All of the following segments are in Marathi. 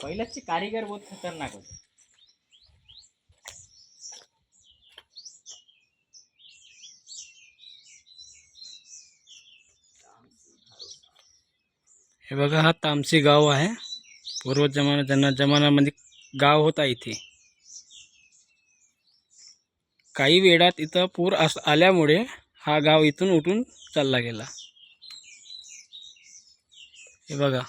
पहिल्याचे कारीगर बहुत खतरनाक होते. हे बघा हा तामसी गाव आहे. पूर्व जमाना ज्यांना जमानामध्ये गाव होता इथे. काही वेळात इथं पूर अस आल्यामुळे हा गाव इथून उठून चालला गेला. हे बघा.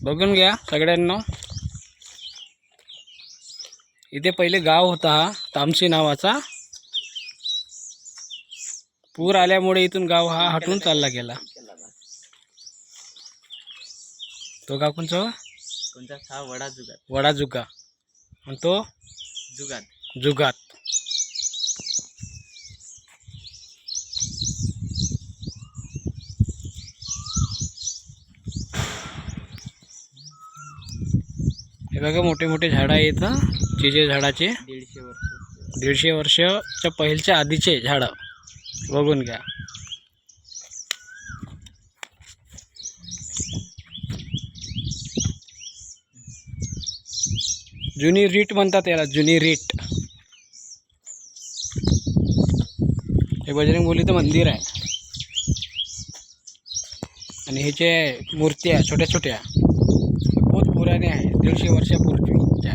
बघून घ्या सगळ्यांना. इथे पहिले गाव होता हा तामसी नावाचा. पूर आल्यामुळे इथून गाव हा हटून चालला गेला. तो गाव कोणचा? कोणता? हा वडा जुगात वडा जुगा आणि तो? जुगात जुगात हे बघा मोठे मोठे झाडं आहेत हं. चिजे झाडाचे. दीडशे वर्ष. दीडशे वर्षच्या पहिलच्या आधीचे झाडं. बघून घ्या. जुनी रीट म्हणतात याला जुनी रीट. हे बजरंग बोलीचं मंदिर आहे. आणि ह्याचे मूर्ती आहे छोट्या छोट्या पुराणे आहे दीडशे वर्षापूर्वीच्या.